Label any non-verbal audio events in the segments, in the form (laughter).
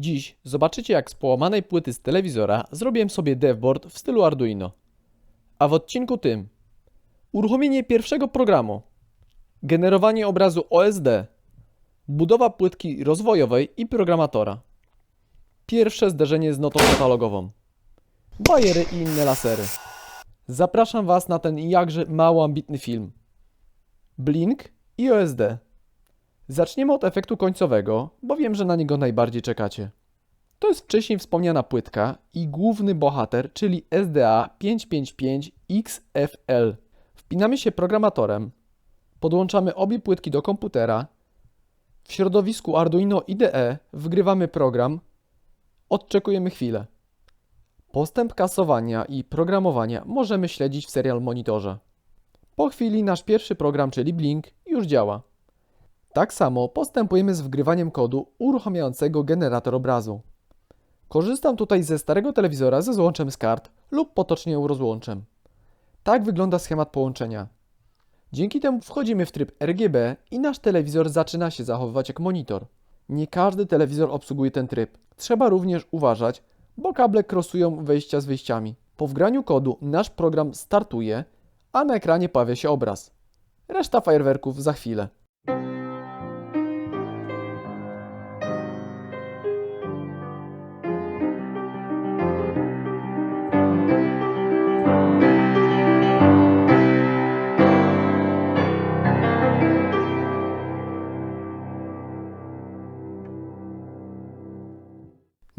Dziś zobaczycie jak z połamanej płyty z telewizora zrobiłem sobie devboard w stylu Arduino. A w odcinku tym uruchomienie pierwszego programu, generowanie obrazu OSD, budowa płytki rozwojowej i programatora, pierwsze zderzenie z notą katalogową, bajery i inne lasery. Zapraszam Was na ten jakże mało ambitny film. Blink i OSD. Zaczniemy od efektu końcowego, bo wiem, że na niego najbardziej czekacie. To jest wcześniej wspomniana płytka i główny bohater, czyli SDA 555XFL. Wpinamy się programatorem, podłączamy obie płytki do komputera, w środowisku Arduino IDE wgrywamy program, odczekujemy chwilę. Postęp kasowania i programowania możemy śledzić w serial monitorze. Po chwili nasz pierwszy program, czyli Blink, już działa. Tak samo postępujemy z wgrywaniem kodu uruchamiającego generator obrazu. Korzystam tutaj ze starego telewizora ze złączem z kart lub potocznie rozłączem. Tak wygląda schemat połączenia. Dzięki temu wchodzimy w tryb RGB i nasz telewizor zaczyna się zachowywać jak monitor. Nie każdy telewizor obsługuje ten tryb. Trzeba również uważać, bo kable krosują wejścia z wyjściami. Po wgraniu kodu nasz program startuje, a na ekranie pojawia się obraz. Reszta fajerwerków za chwilę.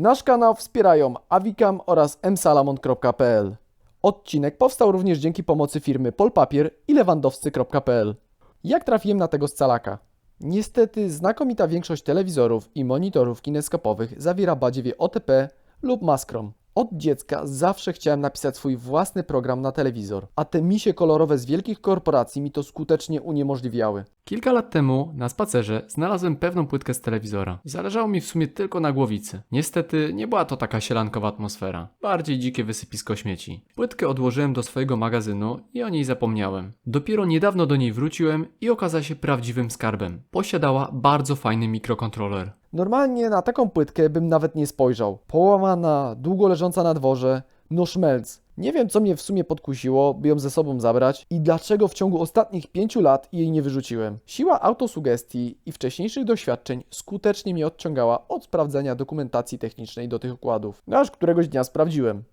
Nasz kanał wspierają Avicam oraz msalamon.pl. Odcinek powstał również dzięki pomocy firmy Polpapier i lewandowscy.pl. Jak trafiłem na tego scalaka? Niestety znakomita większość telewizorów i monitorów kineskopowych zawiera badziewie OTP lub Maskrom. Od dziecka zawsze chciałem napisać swój własny program na telewizor, a te misie kolorowe z wielkich korporacji mi to skutecznie uniemożliwiały. Kilka lat temu na spacerze znalazłem pewną płytkę z telewizora. Zależało mi w sumie tylko na głowicy. Niestety nie była to taka sielankowa atmosfera, bardziej dzikie wysypisko śmieci. Płytkę odłożyłem do swojego magazynu i o niej zapomniałem. Dopiero niedawno do niej wróciłem i okazała się prawdziwym skarbem. Posiadała bardzo fajny mikrokontroler. Normalnie na taką płytkę bym nawet nie spojrzał. Połamana, długo leżąca na dworze, no szmelc. Nie wiem, co mnie w sumie podkusiło, by ją ze sobą zabrać i dlaczego w ciągu ostatnich pięciu lat jej nie wyrzuciłem. Siła autosugestii i wcześniejszych doświadczeń skutecznie mnie odciągała od sprawdzenia dokumentacji technicznej do tych układów. No Aż któregoś dnia sprawdziłem.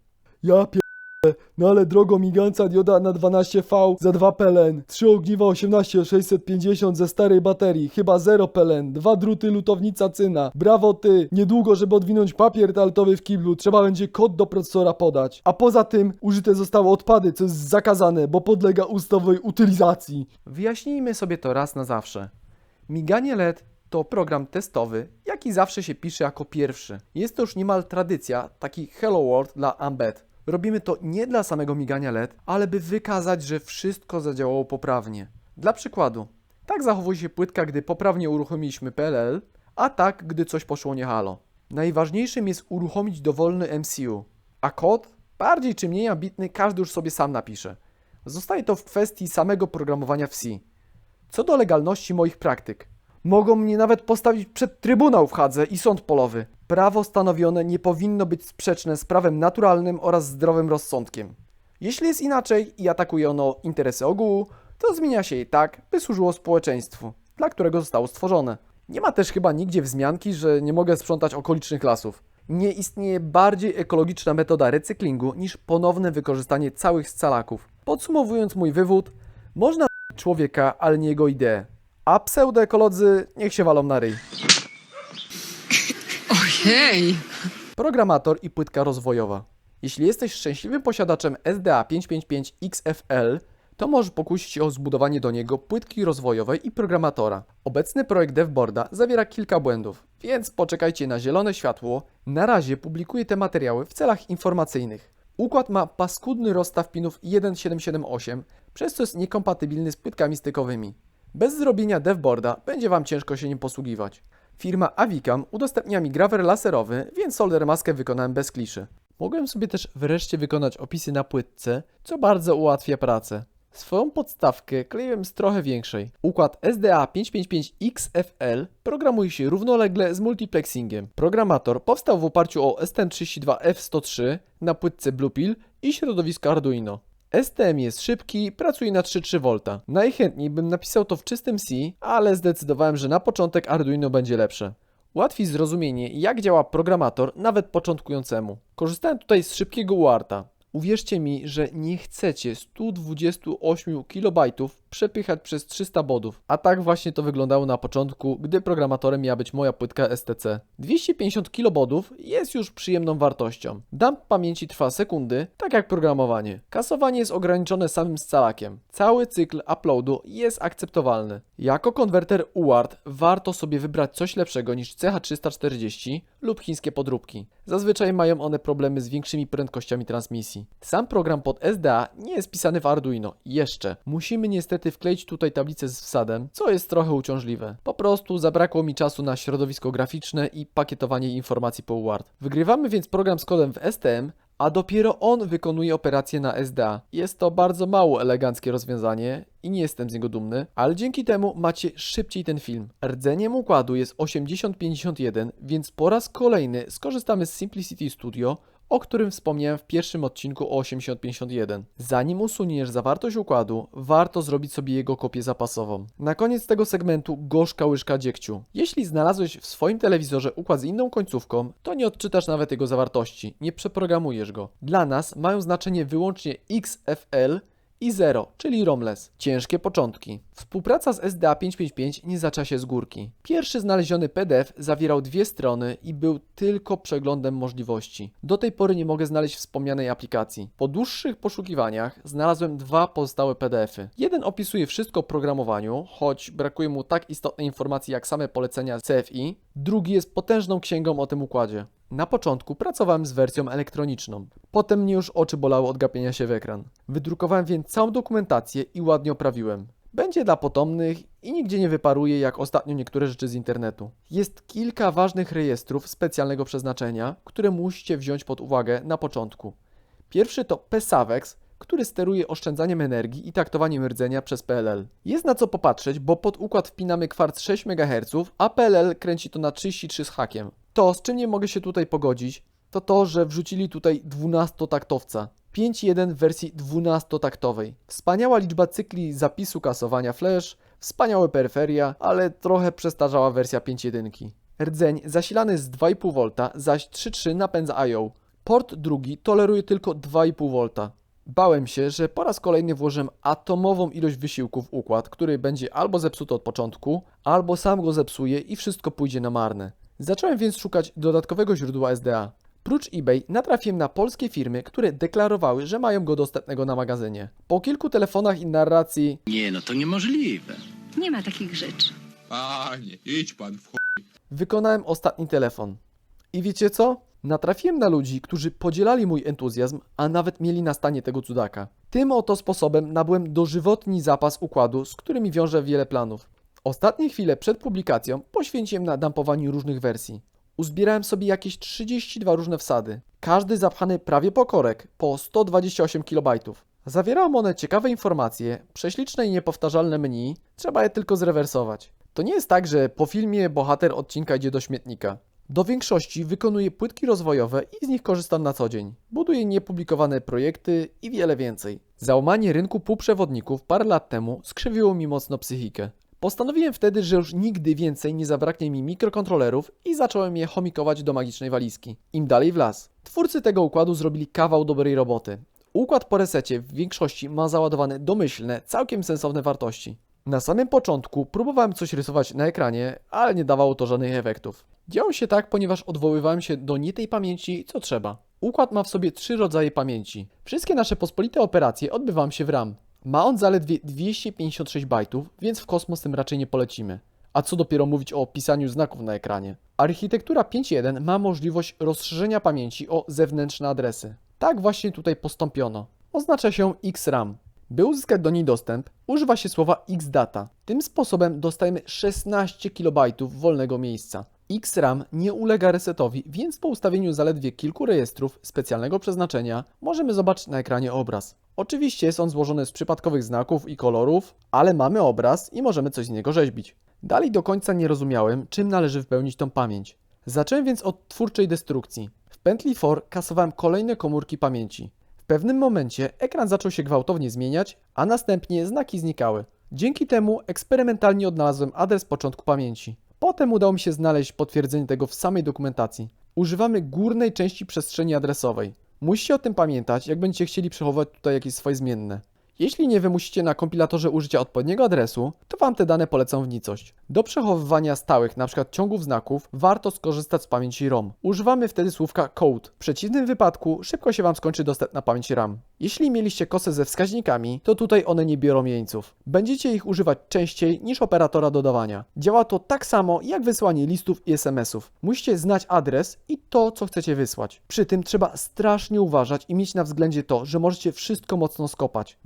Ja pie... No ale drogo miganca dioda na 12V za 2 pelen, 3 ogniwa 18650 ze starej baterii, chyba 0 pelen, dwa druty lutownica cyna. Brawo ty! Niedługo, żeby odwinąć papier toaletowy w kiblu, trzeba będzie kod do procesora podać. A poza tym użyte zostały odpady, co jest zakazane, bo podlega ustawowej utylizacji. Wyjaśnijmy sobie to raz na zawsze. Miganie LED to program testowy, jaki zawsze się pisze jako pierwszy. Jest to już niemal tradycja, taki Hello World dla Ambed. Robimy to nie dla samego migania LED, ale by wykazać, że wszystko zadziałało poprawnie. Dla przykładu, tak zachowuje się płytka, gdy poprawnie uruchomiliśmy PLL, a tak, gdy coś poszło nie halo. Najważniejszym jest uruchomić dowolny MCU, a kod, bardziej czy mniej ambitny, każdy już sobie sam napisze. Zostaje to w kwestii samego programowania w C. Co do legalności moich praktyk, mogą mnie nawet postawić przed trybunał w Hadze i sąd polowy. Prawo stanowione nie powinno być sprzeczne z prawem naturalnym oraz zdrowym rozsądkiem. Jeśli jest inaczej i atakuje ono interesy ogółu, to zmienia się je tak, by służyło społeczeństwu, dla którego zostało stworzone. Nie ma też chyba nigdzie wzmianki, że nie mogę sprzątać okolicznych lasów. Nie istnieje bardziej ekologiczna metoda recyklingu niż ponowne wykorzystanie całych scalaków. Podsumowując mój wywód, można (laughs) człowieka, ale nie jego ideę. A pseudoekolodzy niech się walą na ryj. Ojej! Programator i płytka rozwojowa. Jeśli jesteś szczęśliwym posiadaczem SDA 555XFL, to możesz pokusić się o zbudowanie do niego płytki rozwojowej i programatora. Obecny projekt DevBoarda zawiera kilka błędów, więc poczekajcie na zielone światło. Na razie publikuję te materiały w celach informacyjnych. Układ ma paskudny rozstaw pinów 1778, przez co jest niekompatybilny z płytkami stykowymi. Bez zrobienia DevBoarda będzie Wam ciężko się nim posługiwać. Firma Avicam udostępnia mi grawer laserowy, więc solder maskę wykonałem bez kliszy. Mogłem sobie też wreszcie wykonać opisy na płytce, co bardzo ułatwia pracę. Swoją podstawkę kleiłem z trochę większej. Układ SDA 555XFL programuje się równolegle z multiplexingiem. Programator powstał w oparciu o STM32F103 na płytce Bluepill i środowisko Arduino. STM jest szybki, pracuje na 3,3 V. Najchętniej bym napisał to w czystym C, ale zdecydowałem, że na początek Arduino będzie lepsze. Łatwiej zrozumienie, jak działa programator, nawet początkującemu. Korzystałem tutaj z szybkiego UARTA. Uwierzcie mi, że nie chcecie 128 KB przepychać przez 300 bodów. A tak właśnie to wyglądało na początku, gdy programatorem miała być moja płytka STC. 250 KB jest już przyjemną wartością. Dump pamięci trwa sekundy, tak jak programowanie. Kasowanie jest ograniczone samym scalakiem. Cały cykl uploadu jest akceptowalny. Jako konwerter UART warto sobie wybrać coś lepszego niż CH340 lub chińskie podróbki. Zazwyczaj mają one problemy z większymi prędkościami transmisji. Sam program pod SDA nie jest pisany w Arduino. Jeszcze. Musimy niestety wkleić tutaj tablicę z wsadem, co jest trochę uciążliwe. Po prostu zabrakło mi czasu na środowisko graficzne i pakietowanie informacji po UART. Wygrywamy więc program z kodem w STM, a dopiero on wykonuje operację na SDA. Jest to bardzo mało eleganckie rozwiązanie i nie jestem z niego dumny, ale dzięki temu macie szybciej ten film. Rdzeniem układu jest 8051, więc po raz kolejny skorzystamy z Simplicity Studio, o którym wspomniałem w pierwszym odcinku o 8051. Zanim usuniesz zawartość układu, warto zrobić sobie jego kopię zapasową. Na koniec tego segmentu gorzka łyżka dziegciu. Jeśli znalazłeś w swoim telewizorze układ z inną końcówką, to nie odczytasz nawet jego zawartości, nie przeprogramujesz go. Dla nas mają znaczenie wyłącznie XFL i 0, czyli ROMless. Ciężkie początki. Współpraca z SDA 555 nie zaczęła się z górki. Pierwszy znaleziony PDF zawierał dwie strony i był tylko przeglądem możliwości. Do tej pory nie mogę znaleźć wspomnianej aplikacji. Po dłuższych poszukiwaniach znalazłem dwa pozostałe PDFy. Jeden opisuje wszystko o programowaniu, choć brakuje mu tak istotnej informacji jak same polecenia CFI. Drugi jest potężną księgą o tym układzie. Na początku pracowałem z wersją elektroniczną. Potem mnie już oczy bolały od gapienia się w ekran. Wydrukowałem więc całą dokumentację i ładnie oprawiłem. Będzie dla potomnych i nigdzie nie wyparuje jak ostatnio niektóre rzeczy z internetu. Jest kilka ważnych rejestrów specjalnego przeznaczenia, które musicie wziąć pod uwagę na początku. Pierwszy to PSAVEX, który steruje oszczędzaniem energii i traktowaniem rdzenia przez PLL. Jest na co popatrzeć, bo pod układ wpinamy kwarc 6 MHz, a PLL kręci to na 33 z hakiem. To, z czym nie mogę się tutaj pogodzić, to to, że wrzucili tutaj 12-taktowca. 5.1 w wersji 12-taktowej. Wspaniała liczba cykli zapisu kasowania flash, wspaniałe peryferia, ale trochę przestarzała wersja 5.1. Rdzeń zasilany z 2,5 V, zaś 3.3 napędza I.O. Port drugi toleruje tylko 2,5 V. Bałem się, że po raz kolejny włożyłem atomową ilość wysiłku w układ, który będzie albo zepsuty od początku, albo sam go zepsuje i wszystko pójdzie na marne. Zacząłem więc szukać dodatkowego źródła SDA. Prócz eBay natrafiłem na polskie firmy, które deklarowały, że mają go dostępnego na magazynie. Po kilku telefonach i narracji Nie, no to niemożliwe. Nie ma takich rzeczy. Panie, idź pan w chuj. wykonałem ostatni telefon. I wiecie co? Natrafiłem na ludzi, którzy podzielali mój entuzjazm, a nawet mieli na stanie tego cudaka. Tym oto sposobem nabyłem dożywotni zapas układu, z którymi wiążę wiele planów. Ostatnie chwile przed publikacją poświęciłem na dumpowaniu różnych wersji. Uzbierałem sobie jakieś 32 różne wsady, każdy zapchany prawie po korek, po 128 KB. Zawierały one ciekawe informacje, prześliczne i niepowtarzalne menu, trzeba je tylko zrewersować. To nie jest tak, że po filmie bohater odcinka idzie do śmietnika. Do większości wykonuję płytki rozwojowe i z nich korzystam na co dzień. Buduję niepublikowane projekty i wiele więcej. Załamanie rynku półprzewodników parę lat temu skrzywiło mi mocno psychikę. Postanowiłem wtedy, że już nigdy więcej nie zabraknie mi mikrokontrolerów i zacząłem je chomikować do magicznej walizki. Im dalej w las. Twórcy tego układu zrobili kawał dobrej roboty. Układ po resecie w większości ma załadowane domyślne, całkiem sensowne wartości. Na samym początku próbowałem coś rysować na ekranie, ale nie dawało to żadnych efektów. Działo się tak, ponieważ odwoływałem się do nie tej pamięci, co trzeba. Układ ma w sobie trzy rodzaje pamięci. Wszystkie nasze pospolite operacje odbywam się w RAM. Ma on zaledwie 256 bajtów, więc w kosmos tym raczej nie polecimy. A co dopiero mówić o pisaniu znaków na ekranie. Architektura 5.1 ma możliwość rozszerzenia pamięci o zewnętrzne adresy. Tak właśnie tutaj postąpiono. Oznacza się XRAM. By uzyskać do niej dostęp, używa się słowa xdata. Tym sposobem dostajemy 16 KB wolnego miejsca. XRAM nie ulega resetowi, więc po ustawieniu zaledwie kilku rejestrów specjalnego przeznaczenia możemy zobaczyć na ekranie obraz. Oczywiście jest on złożony z przypadkowych znaków i kolorów, ale mamy obraz i możemy coś z niego rzeźbić. Dalej do końca nie rozumiałem, czym należy wypełnić tą pamięć. Zacząłem więc od twórczej destrukcji. W pętli for kasowałem kolejne komórki pamięci. W pewnym momencie ekran zaczął się gwałtownie zmieniać, a następnie znaki znikały. Dzięki temu eksperymentalnie odnalazłem adres początku pamięci. Potem udało mi się znaleźć potwierdzenie tego w samej dokumentacji. Używamy górnej części przestrzeni adresowej. Musicie o tym pamiętać, jak będziecie chcieli przechowywać tutaj jakieś swoje zmienne. Jeśli nie wymusicie na kompilatorze użycia odpowiedniego adresu, to Wam te dane polecą w nicość. Do przechowywania stałych, np. ciągów znaków, warto skorzystać z pamięci ROM. Używamy wtedy słówka code. W przeciwnym wypadku szybko się Wam skończy dostępna pamięć RAM. Jeśli mieliście kosę ze wskaźnikami, to tutaj one nie biorą jeńców. Będziecie ich używać częściej niż operatora dodawania. Działa to tak samo jak wysłanie listów i SMS-ów. Musicie znać adres i to, co chcecie wysłać. Przy tym trzeba strasznie uważać i mieć na względzie to, że możecie wszystko mocno skopać.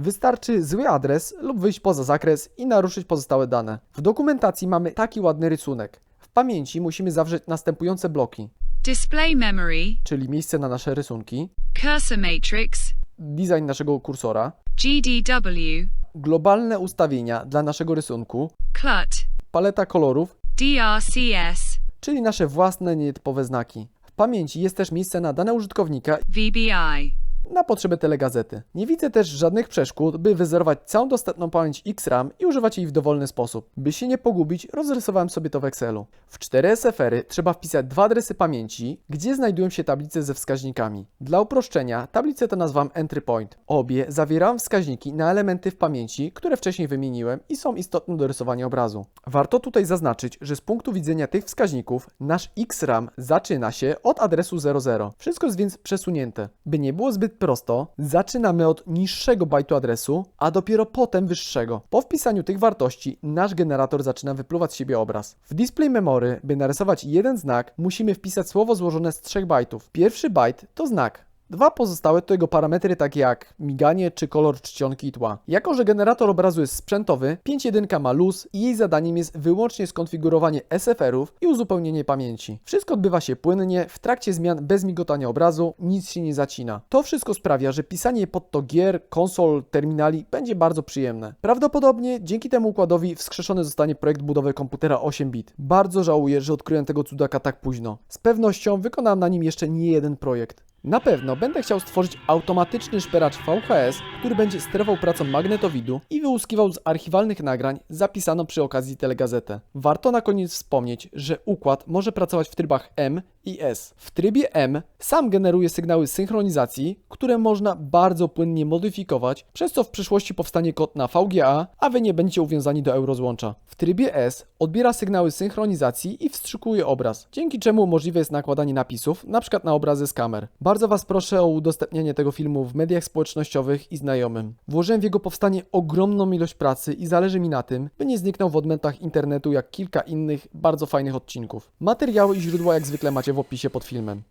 Zły adres lub wyjść poza zakres i naruszyć pozostałe dane. W dokumentacji mamy taki ładny rysunek. W pamięci musimy zawrzeć następujące bloki, display memory, czyli miejsce na nasze rysunki, cursor matrix, design naszego kursora, GDW, globalne ustawienia dla naszego rysunku, CLUT, paleta kolorów, DRCS, czyli nasze własne nietypowe znaki. W pamięci jest też miejsce na dane użytkownika. VBI, na potrzeby telegazety. Nie widzę też żadnych przeszkód, by wyzerować całą dostępną pamięć XRAM i używać jej w dowolny sposób. By się nie pogubić, rozrysowałem sobie to w Excelu. W 4 SFR-y trzeba wpisać dwa adresy pamięci, gdzie znajdują się tablice ze wskaźnikami. Dla uproszczenia, tablicę to nazwam entry point. Obie zawierają wskaźniki na elementy w pamięci, które wcześniej wymieniłem i są istotne do rysowania obrazu. Warto tutaj zaznaczyć, że z punktu widzenia tych wskaźników, nasz XRAM zaczyna się od adresu 00. Wszystko jest więc przesunięte. By nie było zbyt prosto, zaczynamy od niższego bajtu adresu, a dopiero potem wyższego. Po wpisaniu tych wartości, nasz generator zaczyna wypluwać z siebie obraz. W display memory, by narysować jeden znak, musimy wpisać słowo złożone z trzech bajtów. Pierwszy bajt to znak. Dwa pozostałe to jego parametry takie jak miganie czy kolor czcionki tła. Jako, że generator obrazu jest sprzętowy, 5.1 ma luz i jej zadaniem jest wyłącznie skonfigurowanie SFR-ów i uzupełnienie pamięci. Wszystko odbywa się płynnie, w trakcie zmian bez migotania obrazu, nic się nie zacina. To wszystko sprawia, że pisanie pod to gier, konsol, terminali będzie bardzo przyjemne. Prawdopodobnie dzięki temu układowi wskrzeszony zostanie projekt budowy komputera 8-bit. Bardzo żałuję, że odkryłem tego cudaka tak późno. Z pewnością wykonałem na nim jeszcze nie jeden projekt. Na pewno będę chciał stworzyć automatyczny szperacz VHS, który będzie sterował pracą magnetowidu i wyłuskiwał z archiwalnych nagrań zapisano przy okazji telegazetę. Warto na koniec wspomnieć, że układ może pracować w trybach M i S. W trybie M sam generuje sygnały synchronizacji, które można bardzo płynnie modyfikować, przez co w przyszłości powstanie kod na VGA, a wy nie będziecie uwiązani do eurozłącza. W trybie S odbiera sygnały synchronizacji i wstrzykuje obraz, dzięki czemu możliwe jest nakładanie napisów, np. na obrazy z kamer. Bardzo Was proszę o udostępnianie tego filmu w mediach społecznościowych i znajomym. Włożyłem w jego powstanie ogromną ilość pracy i zależy mi na tym, by nie zniknął w odmętach internetu jak kilka innych bardzo fajnych odcinków. Materiały i źródła jak zwykle macie w opisie pod filmem.